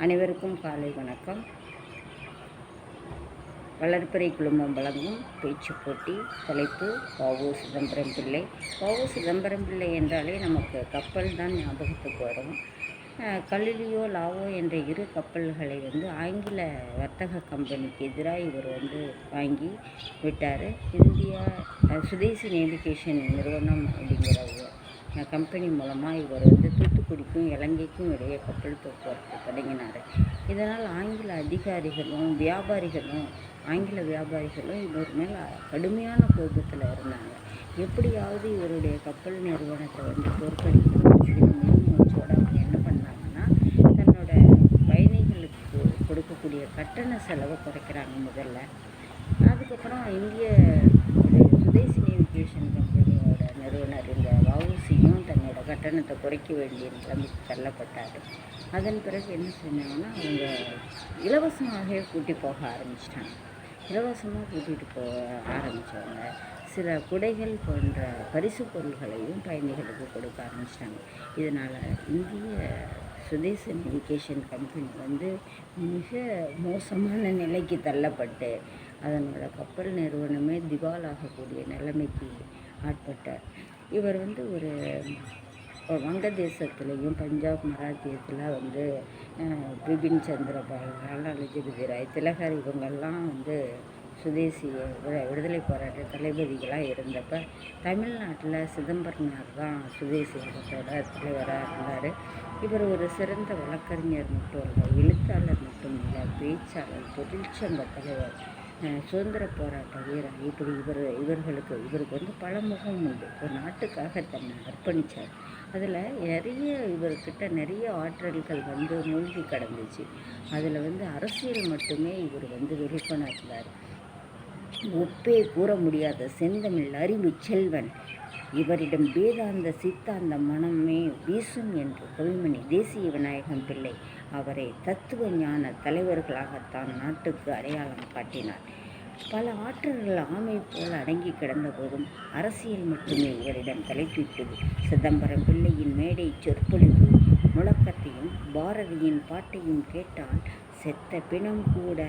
அனைவருக்கும் காலை வணக்கம். வளர்ப்பிறை குழுமம் வழங்கும் பேச்சு போட்டி தலைப்பு பாவு சிதம்பரம் பிள்ளை. பாவு சிதம்பரம் பிள்ளை என்றாலே நமக்கு கப்பல் தான் ஞாபகத்துக்கு வரும். அஹ், கலிலியோ லாவோ என்ற இரு கப்பல்களை வந்து ஆங்கில வர்த்தக கம்பெனிக்கு எதிராக இவர் வந்து வாங்கி விட்டார். இந்தியா சுதேசி நேவிகேஷன் நிறுவனம் அப்படிங்கிற கம்பெனி மூலமாக இவர் வந்து தூத்துக்குடிக்கும் இலங்கைக்கும் இடையே கப்பல் போக்குவரத்து தொடங்கினார். இதனால் ஆங்கில அதிகாரிகளும் வியாபாரிகளும் ஆங்கில வியாபாரிகளும் இவர் மேல் கடுமையான கோபத்தில் இருந்தாங்க. எப்படியாவது இவருடைய கப்பல் நிறுவனத்தை வந்து தோற்கடிக்கணும் அப்படின்னு அவங்க என்ன பண்ணாங்கன்னா தன்னோட பயணிகளுக்கு கொடுக்கக்கூடிய கட்டண செலவை குறைக்கிறாங்க முதல்ல. அதுக்கப்புறம் இந்திய ஒரு சுதேசி நேவிகேஷன் கம்பெனியோட நிறுவனர் இந்த வவுசியும் தன்னோட கட்டணத்தை குறைக்க வேண்டிய நிலைமைக்கு தள்ளப்பட்டார். அதன் பிறகு என்ன செஞ்சாங்கன்னா அவங்க இலவசமாகவே கூட்டி போக ஆரம்பிச்சிட்டாங்க. இலவசமாக கூட்டிகிட்டு போக ஆரம்பித்தவங்க சில குடைகள் போன்ற பரிசு பொருள்களையும் பயணிகளுக்கு கொடுக்க ஆரம்பிச்சிட்டாங்க. இதனால் இந்திய சுதேச நேவிகேஷன் கம்பெனி வந்து மிக மோசமான நிலைக்கு தள்ளப்பட்டு அதனோட கப்பல் நிறுவனமே திவாலாகக்கூடிய நிலைமைக்கு ஆட்பட்டார். இவர் வந்து ஒரு வங்கதேசத்துலேயும் பஞ்சாப் மராத்தியத்தில் வந்து பிபின் சந்திரபால் லாலா ராய் திலகர் இவங்கெல்லாம் வந்து சுதேசிய விட- விடுதலை போராட்ட தளபதிகளாக இருந்தப்ப தமிழ்நாட்டில் சிதம்பரனார் தான் சுதேசி இயக்கத்தோட தலைவராக இருந்தார். இவர் ஒரு சிறந்த வழக்கறிஞர் மட்டும் இல்லை எழுத்தாளர் மட்டும் இல்லை பேச்சாளர் தொழிற்சங்க தலைவர். சுதந்திர போராட்ட வீரர் இப்படி இவர் இவர்களுக்கு இவருக்கு வந்து பல முகம் உண்டு. ஒரு நாட்டுக்காக தன்னை அர்ப்பணித்தார் அதில் நிறைய இவர்கிட்ட நிறைய ஆற்றல்கள் வந்து மூழ்கி கிடந்துச்சு. அதில் வந்து அரசியல் மட்டுமே இவர் வந்து வெளிக்கொணர்ந்தார் ஒப்பே கூற முடியாத செந்தமிழ் அறிவு செல்வன் இவரிடம் வேதாந்த சித்தாந்த மனமே வீசும் என்று கொள்மணி தேசிய விநாயகம் பிள்ளை அவரை தத்துவ ஞான தலைவர்களாகத்தான் நாட்டுக்கு அடையாளம் காட்டினார். பல ஆற்றல்கள் ஆமை போல் அடங்கி கிடந்த போதும் அரசியல் மட்டுமே இவரிடம் தலைப்பிட்டது சிதம்பரம் பிள்ளையின் மேடை சொற்பொழிவு முழக்கத்தையும் பாரதியின் பாட்டையும் கேட்டால் செத்த பிணம் கூட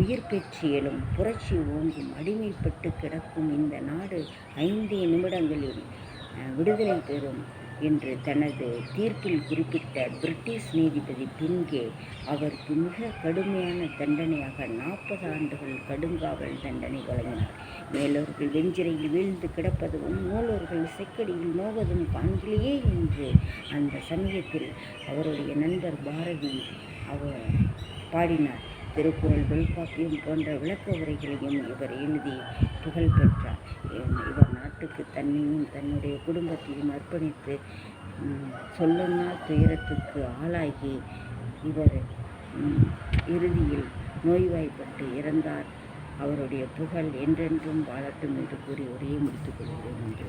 உயிர் பெற்று எழும் புரட்சி ஓங்கும் அடிமைப்பட்டு கிடக்கும் இந்த நாடு ஐந்தே நிமிடங்களில் விடுதலை பெறும் என்று தனது தீர்ப்பில் குறிப்பிட்ட பிரிட்டிஷ் நீதிபதி பின்கே அவருக்கு மிக கடுமையான தண்டனையாக நாற்பது ஆண்டுகள் கடுங்காவல் தண்டனை வழங்கினார். மேலோர்கள் வெஞ்சிரையில் வீழ்ந்து கிடப்பதும் மூலோர்கள் செக்கடியில் நோவதும் காண்கிலேயே என்று அந்த சமயத்தில் அவருடைய நண்பர் பாரதி அவர் பாடினார். திருக்குறள் தொல்காப்பியம் போன்ற விளக்க உரைகளையும் இவர் எழுதி புகழ் பெற்றார். இவர் நாட்டுக்கு தன்னையும் தன்னுடைய குடும்பத்தையும் அர்ப்பணித்து ம், சொல்லுன்னா துயரத்துக்கு ஆளாகி இவர் இறுதியில் நோய்வாய்ப்பட்டு இறந்தார். அவருடைய புகழ் என்றென்றும் வாழட்டும் என்று கூறி உரையை முடித்துக் கொள்கிறேன் என்று